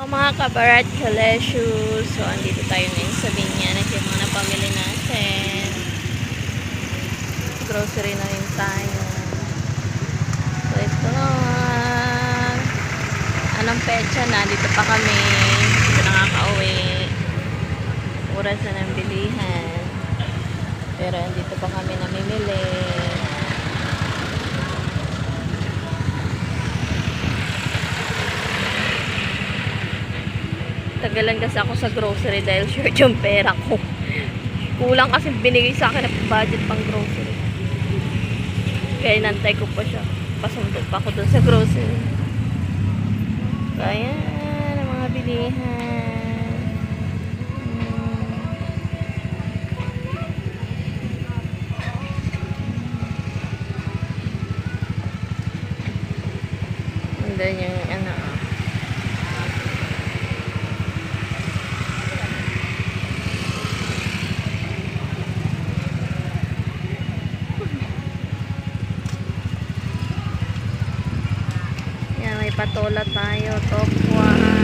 So, mga kabarat kalesyo, so andito tayo ngayon sa Binyan at yung mga napamili natin. Grocery na rin tayo. So ito na. Anong pecha na? Dito pa kami. Dito nakaka-uwi. Oras na ng bilihan. Pero andito pa kami namimili. Tagalan kasi ako sa grocery dahil short yung pera ko. Kulang kasi binigay sa akin na budget pang grocery. Kaya nantay ko pa siya. Pasundo pa ako dun sa grocery. Kaya, ang mga bilihan. Hmm. Andun yung ano. patola tayo tokwa.